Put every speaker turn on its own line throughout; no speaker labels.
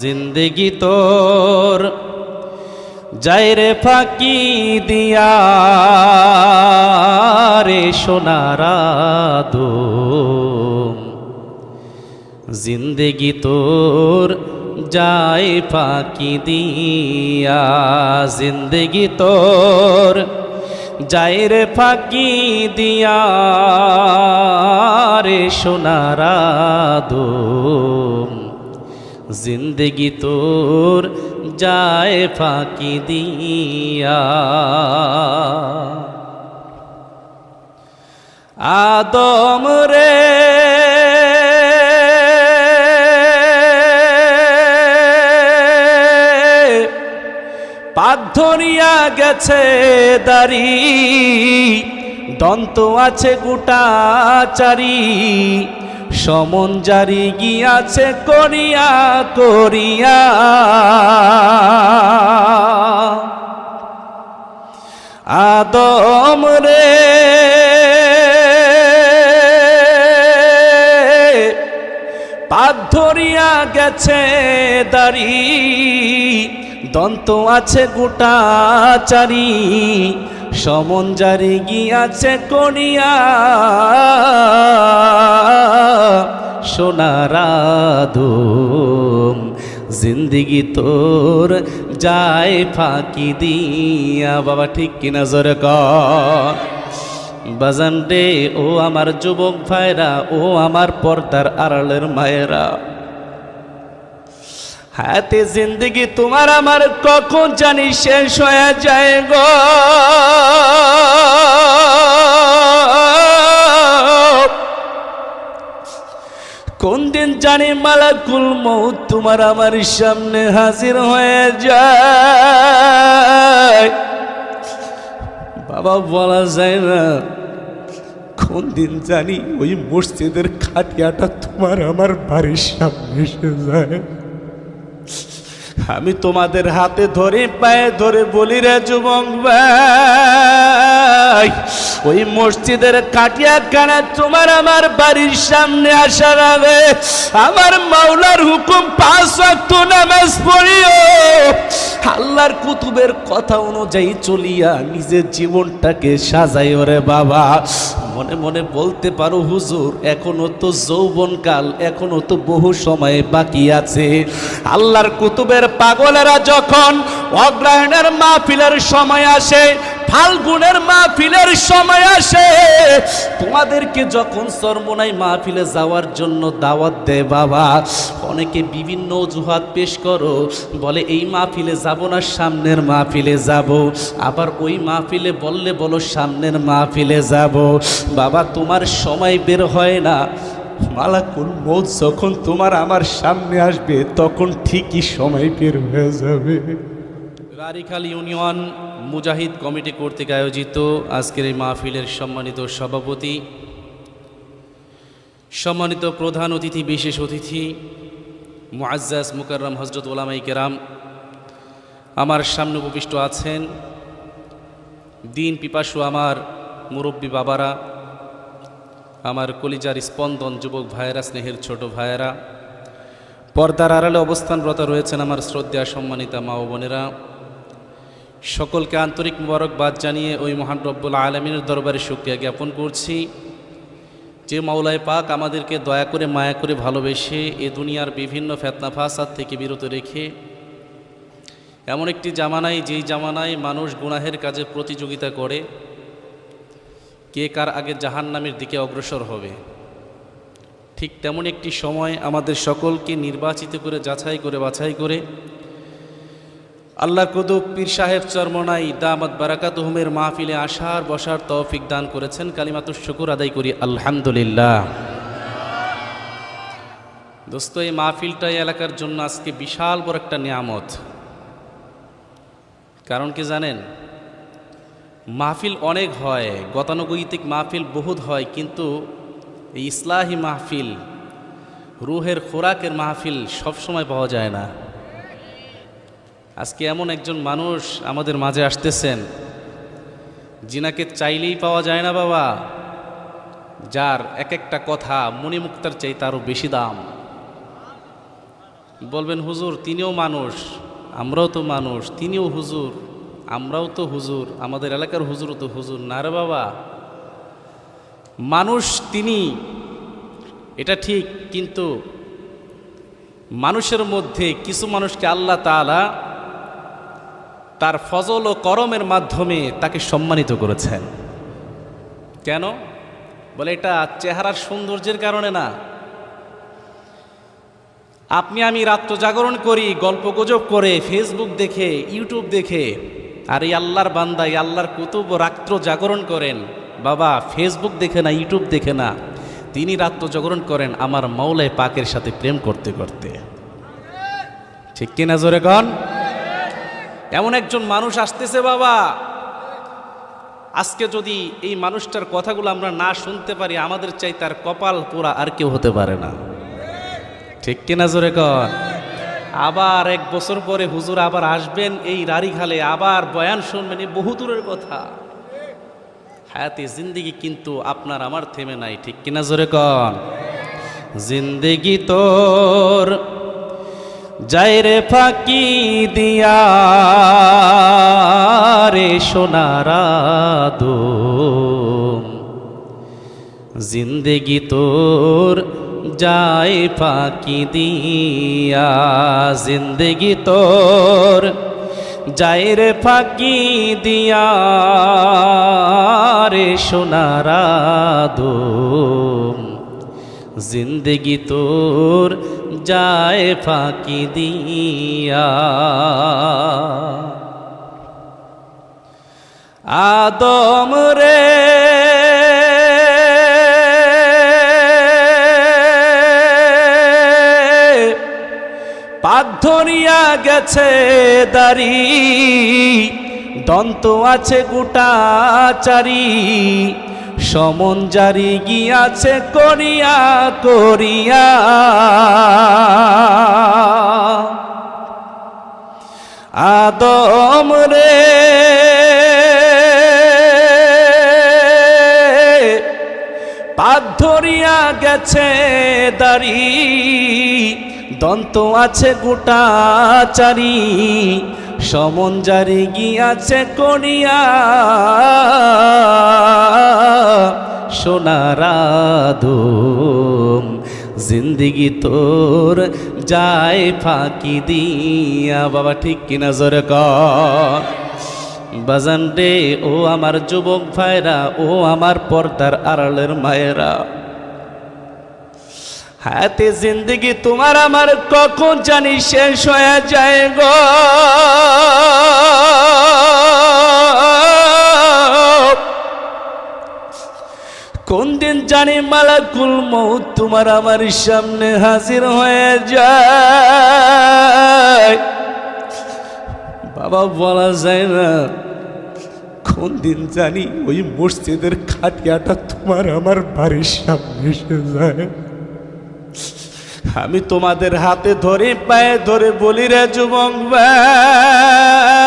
জিন্দেগি তোর, যাইরে ফাঁকি দিয়া রে সোনারা দো জিন্দেগি তোর যায় ফাঁকি দিয়া জিন্দেগি তোর যায় রে ফাঁকি দিয়া রে সোনারা দো জিন্দেগি তোর যায় ফাঁকি দিয়া। আদম রে ধরিয়া গেছে দাড়ি দন্ত আছে গোটা চারি। সমন জারি গিয়াছে করিয়া করিয়া। আদম রে পাক ধরিয়া গেছে দাড়ি, দন্ত আছে গোটা চারি সমন জারি গিয়াছে করিয়া। সোনারাধুম জিন্দিগি তোর যায় ফাঁকি দিয়া। বাবা, ঠিক কিনা জোরে কর বাজান রে, ও আমার যুবক ভাইরা, ও আমার পর্দার আড়ালের মায়েরা। হাতে জিন্দগি তোমার আমার কখন জানি শেষ হয়ে যায় গো। কোন দিন জানি মালাকুল মৌত তোমার আমার সামনে হাজির হয়ে যায়। বাবা, বলা যায় না। কোন দিন জানি ওই মসজিদের খাটিয়াটা তোমার আমার বাড়ির সামনে এসে যায়। আমি তোমাদের হাতে ধরে পায়ে ধরে বলি রে যুবক ভাই। ওই মসজিদের কাটিয়া কানা তোমার আমার বাড়ির সামনে আসার আগে আমার মাওলার হুকুম পাঁচ ওয়াক্ত নামাজ পড়িও। আল্লাহর কুতুবের কথা অনুযায়ী চলিয়া নিজের জীবনটাকে সাজাই ওরে বাবা। মনে মনে বলতে পারো, হুজুর, এখনও তো যৌবনকাল, এখনও তো বহু সময় বাকি আছে। আল্লাহর কুতুবের পাগলেরা যখন অগ্রহায়ণের মাহফিলের সময় আসে, ফাল্গুনের মাহফিলের সময় আসে। তোমাদেরকে যখন সরমনাই মাহফিলে যাওয়ার জন্য দাওয়াত দেয় বাবা, অনেকে বিভিন্ন অজুহাত পেশ করো, বলে, এই মাহফিলে যাব না, সামনের মাহফিলে যাব। আবার ওই মাহফিলে বললে, বলো, সামনের মাহফিলে যাব। বাবা, তোমার সময় বের হয় না। মালাকুল মৌত যখন তোমার আমার সামনে আসবে, তখন ঠিকই সময় বের হয়ে যাবে। রারিখাল ইউনিয়ন মুজাহিদ কমিটি কর্তৃক আয়োজিত আজকের এই মাহফিলের সম্মানিত সভাপতি, সম্মানিত প্রধান অতিথি, বিশেষ অতিথি, মুআজ্জাজ মুকাররম হজরত ওলামাই কেরাম, আমার সামনে উপবিষ্ট আছেন দিন পিপাসু আমার মুরব্বী বাবারা, আমার কলিজার স্পন্দন যুবক ভাইয়েরা, স্নেহের ছোট ভাইয়েরা, পর্দার আড়ালে অবস্থানরত রয়েছেন আমার শ্রদ্ধা সম্মানিতা মা ও বোনেরা। সকলকে আন্তরিক মুবারকবাদ জানিয়ে ওই মহান রব্বুল আলমিনের দরবারে শুক্রিয়া জ্ঞাপন করছি। যে মাওলায় পাক আমাদেরকে দয়া করে, মায়া করে ভালোবেসে এ দুনিয়ার বিভিন্ন ফেতনা ফাসাদ থেকে বিরত রেখে, এমন একটি জামানায়, যেই জামানায় মানুষ গুনাহের কাজে প্রতিযোগিতা করে, কে কার আগে জাহান্নামের দিকে অগ্রসর হবে। ঠিক তেমন একটি সময় আমাদের সকলকে নির্বাচিত করে, যাচাই করে, বাছাই করে আল্লাহ কদুব পীর সাহেব চরমনাই দামাত বারাকাত হুমের মাহফিলে আসার বসার তৌফিক দান করেছেন। কালিমাত শুকুর আদায় করি। আলহামদুলিল্লাহ। দোস্ত, এই মাহফিলটা এলাকার জন্য আজকে বিশাল বড় একটা নিয়ামত। কারণ কি জানেন? মাহফিল অনেক হয়, গতানুগৈতিক মাহফিল বহুত হয়, কিন্তু এই ইসলাহি মাহফিল, রুহের খোরাকের মাহফিল সবসময় পাওয়া যায় না। আজকে এমন একজন মানুষ আমাদের মাঝে আসতেছেন, জিনাকে চাইলেই পাওয়া যায় না বাবা, যার এক একটা কথা মণিমুক্তার চাই তারও বেশি দাম। বলবেন, হুজুর, তিনিও মানুষ, আমরাও তো মানুষ, তিনিও হুজুর, আমরাও তো হুজুর, আমাদের এলাকার হুজুরও তো হুজুর। না রে বাবা, মানুষ তিনি, এটা ঠিক, কিন্তু মানুষের মধ্যে কিছু মানুষকে আল্লাহ তাআলা তার ফজল ও করমের মাধ্যমে তাকে সম্মানিত করেছেন। কেন? বলে এটা চেহারার সৌন্দর্যের কারণে না। আপনি আমি রাত্র জাগরণ করি, গল্প গুজব করে ফেসবুক দেখে ইউটিউব দেখে, আর এই আল্লাহর বান্দা, এই আল্লাহর কুতুব রাত্র জাগরণ করেন। বাবা ফেসবুক দেখে না ইউটিউব দেখে না। তিনি রাত্র জাগরণ করেন আমার মাওলায় পাকের সাথে প্রেম করতে করতে। ঠিক কিনা জোরে কন? এমন একজন মানুষ আসতেছে বাবা। আজকে যদি এই মানুষটার কথাগুলো আমরা না শুনতে পারি, আমাদের চাই তার কপাল পোড়া আর কেউ হতে পারে না। ঠিক কিনা জোরে কর আবার এক বছর পরে হুজুর আবার আসবেন এই রাড়িখালে আবার বয়ান শুনবেন এই বহু দূরের কথা। হায়াতে জিন্দিগি কিন্তু আপনার আমার থেমে নাই, ঠিক কিনা জোরে কন? জিন্দিগি তোর যাই ফাঁকি দিয়া রে সোনারাদো জিন্দেগি তোর যায় ফাঁকি দিয়া, জিন্দেগি তোর যায় ফাঁকি দিয়া রে সোনারাদো জিন্দেগি তোর যায় ফাঁকি দিয়া। আদম রে পাক ধরিয়া গেছে দাড়ি দন্ত আছে গোটা চারি। সমন জারি গিয়াছে করিয়া করিয়া। আদম রে। পাক ধরিয়া গেছে দাড়ি, দন্ত আছে গোটা চারি। সমন জারি গিয়াছে করিয়া সোনারাধুম জিন্দিগি তোর যায় ফাঁকি দিয়া। বাবা, ঠিক কিনা জোরে কর বাজান রে, ও আমার যুবক ভাইরা, ও আমার পর্দার আড়ালের মায়েরা। হাতে জিন্দগি তোমার আমার কখন জানি শেষ হয়ে যায় গো। কোন দিন জানি মালাকুল মৌত তোমার আমার সামনে হাজির হয়ে যায়। বাবা, বলা যায় না। কোন দিন জানি ওই মসজিদের খাটিয়াটা তোমার আমার বাড়ির সামনে এসে যায়। আমি তোমাদের হাতে ধরে পায়ে ধরে বলি রে যুবক ভাই।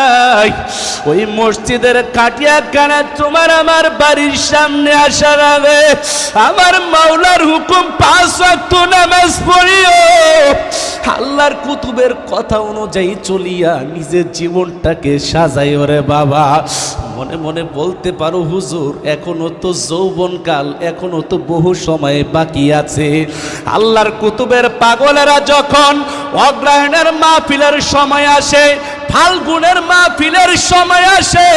ওই মসজিদের কাটিয়া কানা তোমার আমার বাড়ির সামনে আসার আগে আমার মাওলার হুকুম পাঁচ ওয়াক্ত নামাজ পড়িও। আল্লাহর কুতুবের কথা অনুযায়ী চলিয়া নিজের জীবনটাকে সাজাই, ওরে বাবা। মনে মনে বলতে পারো, হুজুর, এখনও তো যৌবনকাল, এখনও তো বহু সময় বাকি আছে। আল্লাহর কুতুবের পাগলেরা যখন অগ্রহায়ণের মাহফিলের সময় আসে ফাল্গুনের মাহফিলের সময় আসে।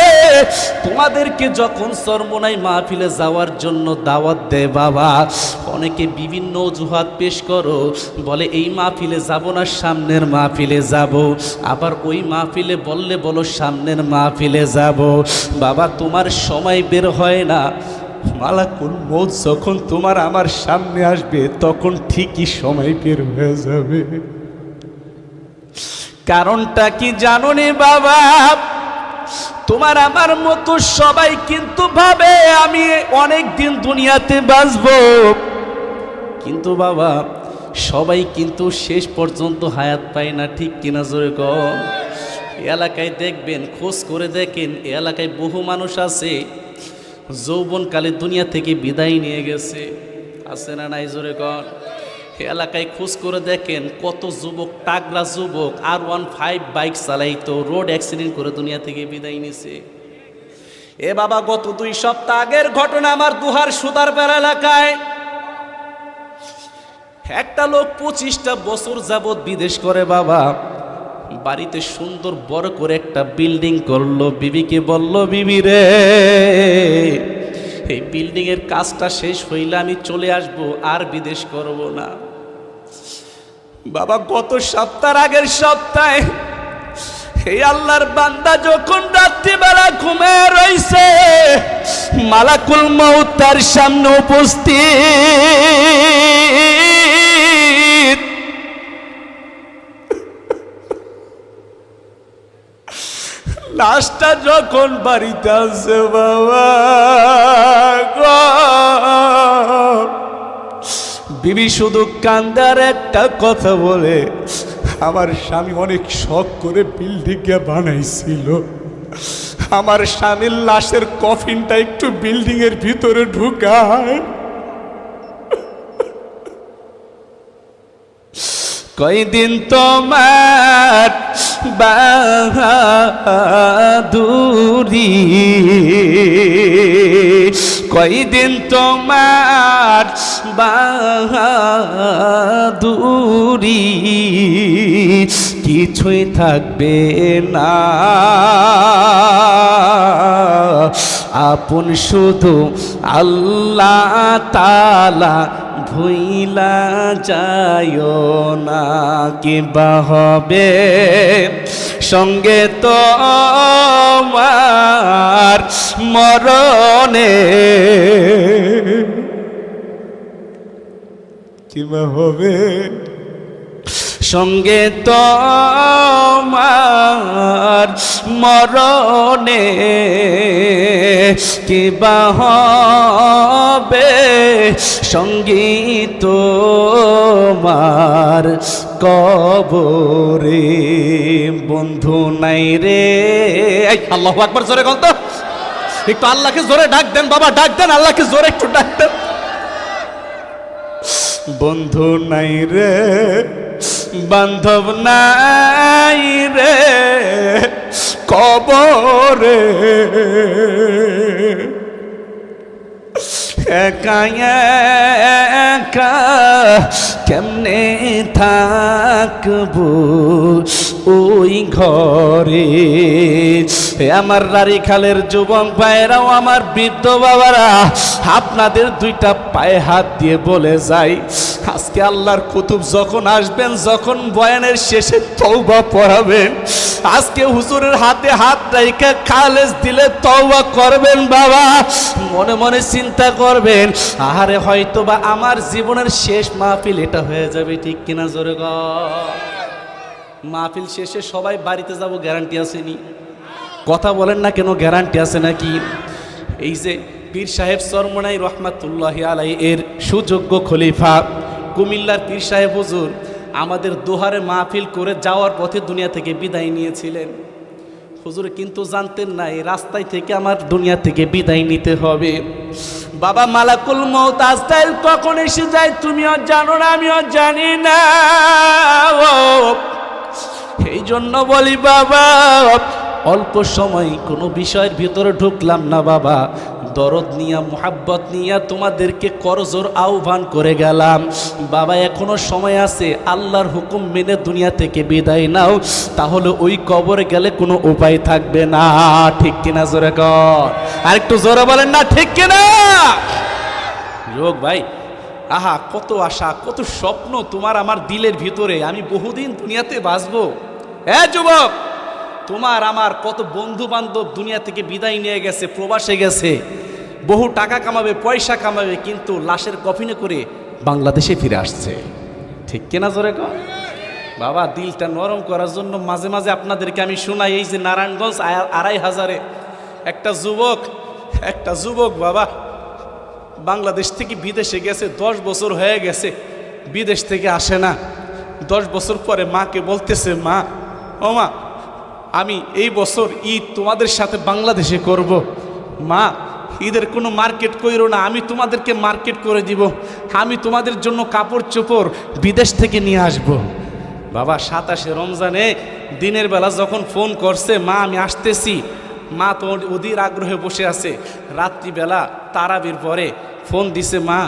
তোমাদেরকে যখন সরমনাই মাহফিলে যাওয়ার জন্য দাওয়াত দেয় বাবা, অনেকে বিভিন্ন অজুহাত পেশ করো, বলে, এই মাহফিলে যাব না, সামনের মাহফিলে যাব। আবার ওই মাহফিলে বললে, বলো, সামনের মাহফিলে যাব। বাবা, তোমার সময় বের হয় না। মালাকুল মৌত যখন তোমার আমার সামনে আসবে, তখন ঠিকই সময় বের হয়ে যাবে। কারণটা কি জানো নি বাবা? তোমার আমার মতো সবাই কিন্তু ভাবে আমি অনেক দিন দুনিয়াতে বাঁচব। কিন্তু বাবা, সবাই কিন্তু শেষ পর্যন্ত হায়াত পায় না, ঠিক কিনা জোরে কম এলাকায় দেখবেন, খোঁজ করে দেখেন এলাকায় বহু মানুষ আছে, যৌবনকালে দুনিয়া থেকে বিদায় নিয়ে গেছে। আছে না নাই জোরে কন? এলাকায় খোঁজ করে দেখেন কত যুবক টাগরা যুবক আর ওয়ান ফাইভ বাইক চালাইতো রোড অ্যাক্সিডেন্ট করে দুনিয়া থেকে বিদায় নিছে। এ বাবা, গত দুই সপ্তাহ আগের ঘটনা আমার দুহার সুতারপাড় এলাকায়। একটা লোক পঁচিশটা বছর যাবৎ বিদেশ করে বাবা। বাড়িতে সুন্দর বড় করে একটা বিল্ডিং করল, বিবিকে বলল, বিবি রে, এই বিল্ডিং এর কাজটা শেষ হইলে আমি চলে আসব, আর বিদেশ করব না। বাবা, গত সপ্তাহ আগের সপ্তাহে এই আল্লাহর বান্দা যখন রাত্রিবেলা ঘুমে রইছে, মালাকুল মৌত তার সামনে উপস্থিত। লাশটা যখন বাড়িতে আসে বাবা বিবি শুধু কান্দার একটা কথা বলে।
আমার স্বামী অনেক শখ করে বিল্ডিংটা বানাইছিল। আমার স্বামীর লাশের কফিনটা একটু বিল্ডিং এর ভিতরে ঢুকায়।
কয়দিন তোমার বাহাদুরি? কয়দিন তোমার বাহাদুরি কিছুই থাকবে না। আপন শুধু আল্লাহ তালা ভুইলা যায় না, কিবা হবে সঙ্গে তো আমার মরণে
কিবা হবে।
সঙ্গে তো আমার মরণে কিবা হবে? সংগীত মার কবরে বন্ধু নাই রে। আল্লাহু আকবার, জোরে কন্ত। একটু আল্লাহকে জোরে ডাক দেন, বাবা, ডাক দেন, আল্লাহকে জোরে একটু ডাক দেন। বন্ধু নাই রে বান্ধব নাই রে কবরে। একা কেমনে থাকব? ওই ঘরে। আমার রারি খালের যুবক ভাইরাও আমার বৃদ্ধ বাবারা, আপনাদের দুইটা পায়ে হাত দিয়ে বলে যাই, আজকে আল্লাহর কুতুব যখন আসবেন, যখন বয়ানের শেষে তৌবা পড়াবেন, আজকে হুজুরের হাতে হাত রাইখা খালেজ দিলে তৌবা করবেন বাবা, মনে মনে চিন্তা করবেন, আহারে হয়তো বা আমার জীবনের শেষ মাহফিল এটা হয়ে যাবে ঠিক কিনা জোরে গ মাহফিল শেষে সবাই বাড়িতে যাব গ্যারান্টি আসেনি কথা বলেন না কেন গ্যারান্টি আছে নাকি? এই যে পীর সাহেব সরমনাই রহমাতুল্লাহ আলাই এর সুযোগ্য খলিফা, কুমিল্লার পীর সাহেব হুজুর, আমাদের দোহারে মাহফিল করে যাওয়ার পথে দুনিয়া থেকে বিদায় নিয়েছিলেন। হুজুর, কিন্তু জানতেন না, এই রাস্তায় থেকে আমার দুনিয়া থেকে বিদায় নিতে হবে। বাবা, মালাকুল মৌত আজকাল কখন এসে যায়, তুমিও জানো না, আমিও জানি না। এই জন্য বলি বাবা, অল্প সময় কোনো বিষয়ের ভিতরে ঢুকলাম না বাবা। দরদ নিয়া, মোহাব্বত নিয়া তোমাদেরকে করজোর আহ্বান করে গেলাম। বাবা, এখনও সময় আছে, আল্লাহর হুকুম মেনে দুনিয়া থেকে বিদায় নাও। তাহলে ওই কবরে গেলে কোনো উপায় থাকবে না। ঠিক কিনা জোরে কর? আর একটু জোরে বলেন না, ঠিক কিনা? যোগ ভাই আহা, কত আশা, কত স্বপ্ন তোমার আমার দিলের ভিতরে। আমি বহুদিন দুনিয়াতে বাঁচবো। হ্যাঁ যুবক, তোমার আমার কত বন্ধু বান্ধব দুনিয়া থেকে বিদায় নিয়ে গেছে, প্রবাসে গেছে। বহু টাকা কামাবে, পয়সা কামাবে, কিন্তু লাশের কফিনে করে বাংলাদেশে ফিরে আসছে। ঠিক কিনা জোরে বাবা, দিলটা নরম করার জন্য মাঝে মাঝে আপনাদেরকে আমি শোনাই, এই যে নারায়ণগঞ্জ আড়াই হাজারে। একটা যুবক একটা যুবক বাবা বাংলাদেশ থেকে বিদেশে গেছে, দশ বছর হয়ে গেছে, বিদেশ থেকে আসে না। দশ বছর পরে মাকে বলতেছে, মা, ও মা, আমি এই বছর ঈদ তোমাদের সাথে বাংলাদেশে করব। মা, ঈদের কোনো মার্কেট কইরো না, আমি তোমাদেরকে মার্কেট করে দিব। আমি তোমাদের জন্য কাপড় চোপড় বিদেশ থেকে নিয়ে আসব। বাবা, সাতাশে রমজানে দিনের বেলা যখন ফোন করছে, মা, আমি আসতেছি। মা তো অধীর আগ্রহে বসে আছে। রাত্রিবেলা তারাবির পরে ফোন দিছে, মা,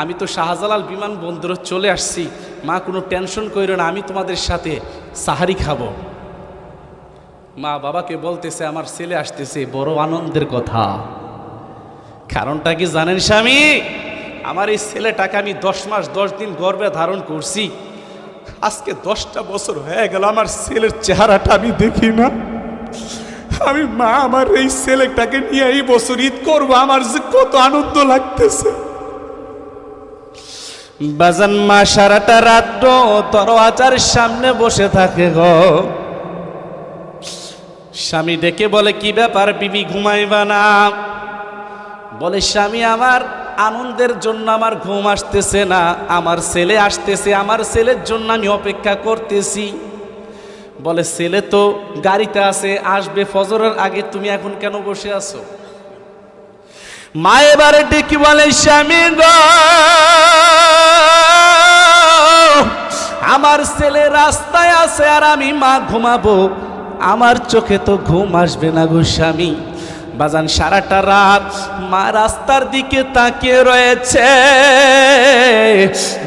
আমি তো শাহজালাল বিমানবন্দরে চলে আসছি। মা, কোনো টেনশন কইরো না, আমি তোমাদের সাথে সাহারি খাব। মা বাবাকে বলতেছে, আমার ছেলে আসতেছে, বড় আনন্দের কথা। কারণটা কি জানেন স্বামী? আমার এই ছেলেটাকে আমি দশ মাস, দশ দিন গর্বে ধারণ করছি।
আজকে দশটা বছর হয়ে গেল, আমার ছেলের চেহারাটা আমি দেখি না। আমি মা, আমার এই ছেলেটাকে নিয়ে এই বছর ঈদ করব, আমার যে কত আনন্দ লাগতেছে।
বাজান মা, সারাটা রাত দরওয়াজার সামনে বসে থাকে গো। স্বামী ডেকে বলে, কি ব্যাপার বিবি, ঘুমাইবা না? বলে, স্বামী, আমার আনন্দের জন্য আমার ঘুম আসতেছে না, আমার ছেলে আসতেছে, আমার ছেলের জন্য আমি অপেক্ষা করতেছি। বলে, ছেলে তো গাড়িতে আছে, আসবে ফজরের আগে, তুমি এখন কেন বসে আছো? মা এবারে ডেকে বলে, স্বামী আমার ছেলে রাস্তায় আছে আর আমি মা ঘুমাবো। আমার চোখে তো ঘুম আসবে না গো স্বামী। বাজান, সারাটা রাত মা রাস্তার দিকে তাকিয়ে রয়েছে।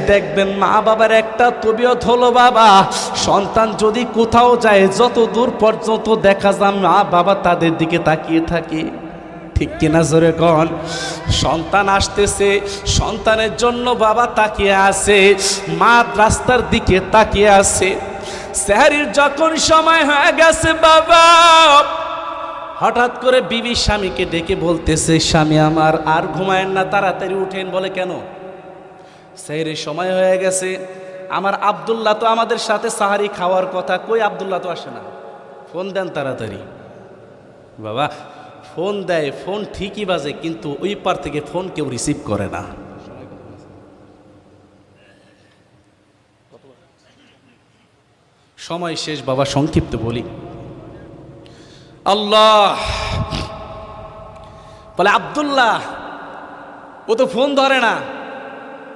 দেখবেন মা বাবার একটা তবিয়ত হলো, বাবা, সন্তান যদি কোথাও যায়, যত দূর পর্যন্ত দেখা যায়, মা বাবা তাদের দিকে তাকিয়ে থাকে। ঠিক কিনা জোরে কন? সন্তান আসতেছে, সন্তানের জন্য বাবা তাকিয়ে আছে, মা রাস্তার দিকে তাকিয়ে আছে। স্যারির যখন সময় হয়ে গেছে, বাবা হঠাৎ করে বিবি স্বামীকে ডেকে বলতেছে, স্বামী আমার, আর ঘুমায়েন না, তাড়াতাড়ি উঠেন। বলে, কেন? স্যারের সময় হয়ে গেছে। আমার আবদুল্লাহ তো আমাদের সাথে সাহারি খাওয়ার কথা। কই আবদুল্লাহ তো আসে না। ফোন দেন তাড়াতাড়ি। বাবা, ফোন দেয়, ফোন ঠিকই বাজে, কিন্তু ওই পার থেকে ফোন কেউ রিসিভ করে না। সময় শেষ, বাবা সংক্ষিপ্ত বলি। আল্লাহ। বলে, আবদুল্লাহ, ও তো ফোন ধরে না।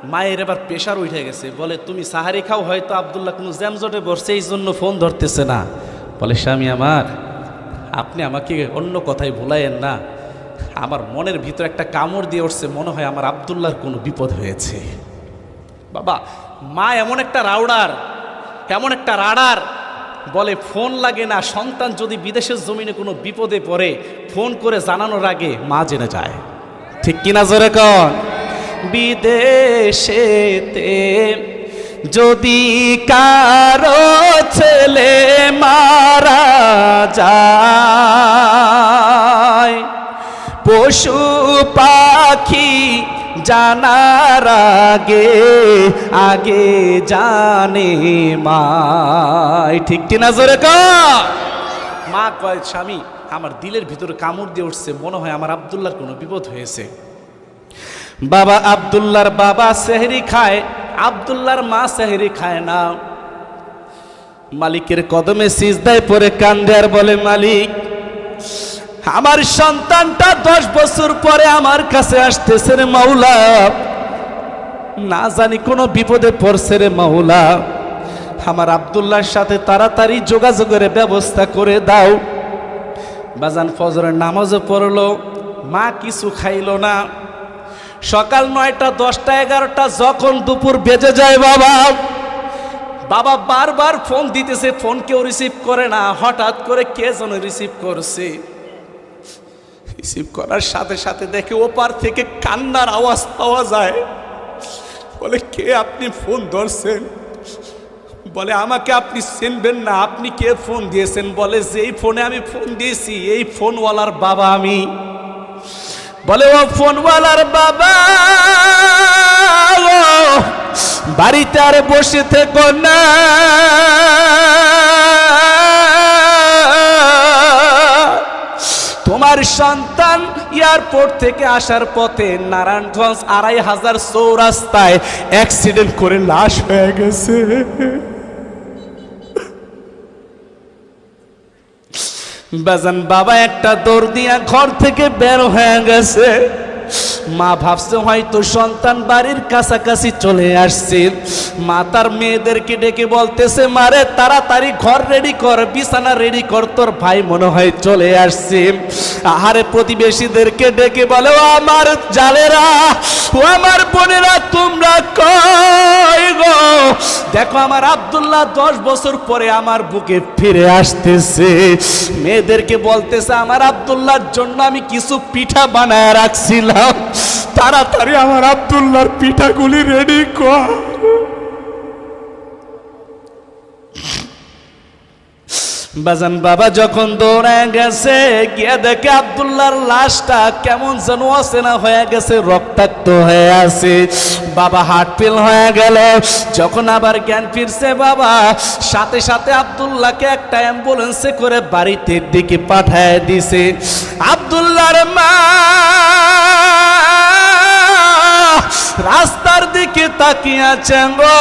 মায়ের এবার প্রেশার উঠে গেছে। বলে, তুমি সাহারি খাও, হয়তো আবদুল্লাহ কোনো জ্যামজটে বসছে, এই জন্য ফোন ধরতেছে না। বলে, স্বামী আমার, আপনি আমাকে অন্য কথাই ভুলাইয়েন না। আমার মনের ভিতর একটা কামড় দিয়ে উঠছে, মনে হয় আমার আবদুল্লাহর কোনো বিপদ হয়েছে। বাবা, মা এমন একটা রাউডার, এমন একটা রাডার বলে, ফোন লাগে না, সন্তান যদি বিদেশের জমিনে কোনো বিপদে পড়ে, ফোন করে জানানোর আগে মা জেনে যায়। ঠিক কিনা জোরে কন? বিদেশেতে যদি কারও ছেলে মারা যায়, পশু পাখি জানার আগে আগে জানে মাই। ঠিক কিনা জোরে মা কয়, স্বামী, আমার দিলের ভিতরে কামড় দিয়ে উঠছে, মনে হয় আমার আবদুল্লার কোনো বিপদ হয়েছে। বাবা আবদুল্লার বাবা সেহরি খায় আবদুল্লার মা সেহরি খায় না। মালিকের কদমে সিজদায় পরে কান্দে আর বলে, মালিক আমার সন্তানটা দশ বছর পরে আমার কাছে আসতেছে রে মাওলা। না জানি কোনো বিপদে পড়ছে রে মাওলা। আমার আবদুল্লাহর সাথে তাড়াতাড়ি যোগাযোগের ব্যবস্থা করে দাও। বাজান ফজরের নামাজও পড়ল, মা কিছু খাইলো না। সকাল নয়টা, দশটা, এগারোটা, যখন দুপুর বেজে যায় বাবা। বাবা বারবার ফোন দিতেছে, ফোন কেউ রিসিভ করে না। হঠাৎ করে কে যেন রিসিভ করছে? রিসিভ করার সাথে সাথে দেখে ওপার থেকে কান্নার আওয়াজ পাওয়া যায়। বলে, কে আপনি? ফোন ধরছেন। বলে, আমাকে আপনি চিনবেন না। আপনি কে ফোন দিয়েছেন? বলে যে এই ফোনে আমি ফোন দিয়েছি, এই ফোনওয়ালার বাবা আমি। বলে, ও ফোনওয়ালার বাবা বাড়িতে আর বসে থেকো না। তোমার সন্তান এয়ারপোর্ট থেকে আসার পথে নারায়ণগঞ্জ আড়াই হাজার চৌরাস্তায় অ্যাক্সিডেন্ট করে লাশ হয়ে গেছে। বাজান, বাবা, একটা দৌড় দিয়া ঘর থেকে বের হয়ে গেছে। মা ভাবছে, হয়তো সন্তান বাড়ির কাছাকাছি চলে আসছে। মা তার মেয়েদেরকে ডেকে বলতেছে, মারে, তাড়াতাড়ি ঘর রেডি কর, বিছানা রেডি কর, তোর ভাই মনে হয় চলে আসছে। আহারে প্রতিবেশীদেরকে ডেকে বলো, আমার জালেরা ও আমার বোনেরা, তোমরা গো? দেখো, আমার আব্দুল্লাহ দশ বছর পরে আমার বুকে ফিরে আসতেছে। মেয়েদেরকে বলতেছে, আমার আব্দুল্লাহর জন্য আমি কিছু পিঠা বানায় রাখছিলাম।
তাড়াতাড়ি আমার আব্দুল্লাহর পিঠাগুলি রেডি কর।
বাজান বাবা যখন দৌড়ায় গেছে, গিয়ে দেখে আব্দুল্লাহর লাশটা কেমন যেন অচেনা হয়ে গেছে, রক্তাক্ত হয়ে আছে। বাবা হার্ট ফেল হয়ে গেল। যখন আবার জ্ঞান ফিরছে বাবা, সাথে সাথে আব্দুল্লাহকে একটা অ্যাম্বুলেন্সে করে বাড়িতে দিকে পাঠায় দিছে। আব্দুল্লাহর মা, রাস্তার দিকে তাকিয়ে আছেন গো।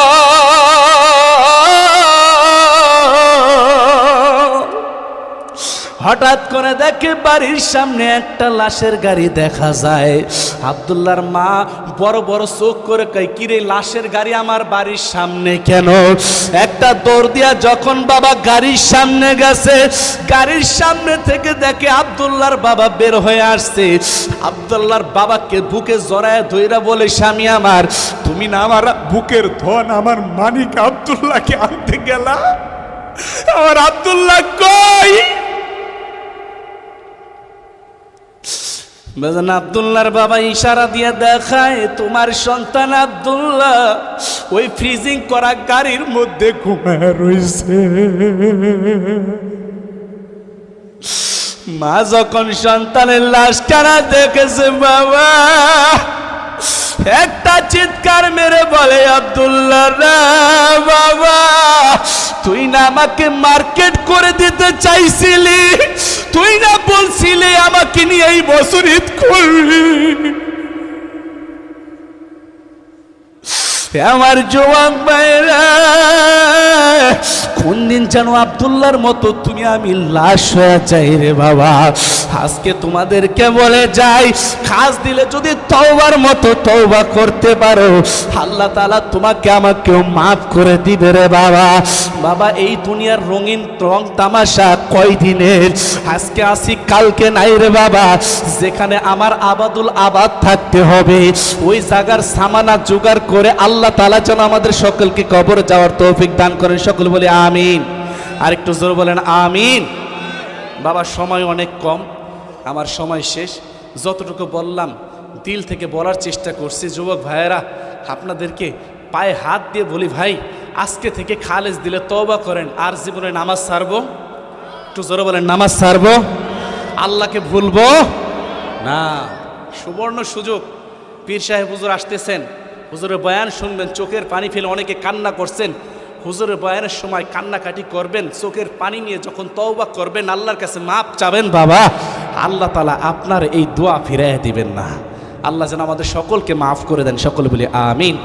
হঠাৎ করে দেখে বাড়ির সামনে একটা লাশের গাড়ি দেখা যায়। আব্দুল্লাহর মা বড় বড় চোখ করে কই কিরে, লাশের গাড়ি আমার বাড়ির সামনে কেন? একটা দৌড় দিয়া যখন বাবা গাড়ির সামনে গেছে, গাড়ির সামনে থেকে দেখে আব্দুল্লাহর বাবা বের হয়ে আসছে। আব্দুল্লাহর বাবাকে বুকে জড়ায় ধইরা বলে, স্বামী আমার,
তুমি না আমার বুকের ধন, আমার মানিক আব্দুল্লাহকে আনতে গেলা? আমার আব্দুল্লাহ কই?
বেজান আবদুল্লার বাবা ইশারা দিয়ে দেখায়, তোমার সন্তান আবদুল্লাহ ওই ফ্রিজিং করা গাড়ির মধ্যে
ঘুমায় রয়েছে
মা যখন সন্তানের লাশ টানা দেখেছে বাবা? একটা চিৎকার মেরে বলে, আব্দুল্লাহ বাবা, তুই না আমাকে মার্কেট করে দিতে চাইছিলি, তুই না বলছিলি আমাকে নিয়ে এই বছর ঈদ করবি আমার জোয়াক বাইরা কোন দিন যেন আবদুল্লার মতো তুমি আমি লাশ হয়ে যাই রে বাবা। আজকে তোমাদেরকে বলে যাই, খাস দিলে যদি তওবার মতো তওবা করতে পারো, আল্লাহ তালা তোমাকে আমাকেও মাফ করে দিবে রে বাবা। বাবা, এই দুনিয়ার রঙিন রং তামাশা কয় দিনের আজকে আসি কালকে নাই রে বাবা। যেখানে আমার আবাদুল আবাদ থাকতে হবে, ওই জায়গার সামানা জোগাড় করে আল্লাহ তালা যেন আমাদের সকলকে কবর যাওয়ার তৌফিক দান করেন। সকল বলে আমিন। আর একটু জোর বলেন, আমিন। বাবা, সময় অনেক কম, আমার সময় শেষ। যতটুকু বললাম, দিল থেকে বলার চেষ্টা করছি। যুবক ভাইয়েরা, আপনাদেরকে পায়ে হাত দিয়ে বলি, ভাই আজকে থেকে খালেজ দিলে তওবা করেন, আর জীবনে নামাজ সারবো একটু জোরে বলেন, নামাজ সারবো আল্লাহকে ভুলবো? না। সুবর্ণ সুযোগ। পীর সাহেব হুজুর আসতেছেন। হুজুরের বয়ান শুনবেন, চোখের পানি ফেলে অনেকে কান্না করছেন। হুজুরের বয়ানের সময় কান্নাকাটি করবেন, চোখের পানি নিয়ে যখন তওবা করবেন, আল্লাহর কাছে মাপ চাবেন, বাবা, আল্লাহ তালা আপনার এই দোয়া ফিরাইয়া দিবেন না। আল্লাহ যেন আমাদের সকলকে মাফ করে দেন, সকল বলি আমিন।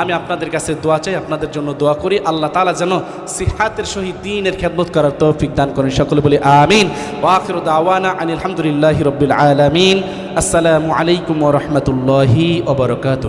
আমি আপনাদের কাছে দোয়া চাই, আপনাদের জন্য দোয়া করি, আল্লাহ তালা যেন সিহাতের সহিত দিনের খেদমত করার তৌফিক দান করেন, সকল বলি আমিন। ওয়াকির দাওয়ানা আনিল আলহামদুলিল্লাহ রবিল আলমিন। আসসালামু আলাইকুম রহমতুল্লাহি বারাকাতুহু।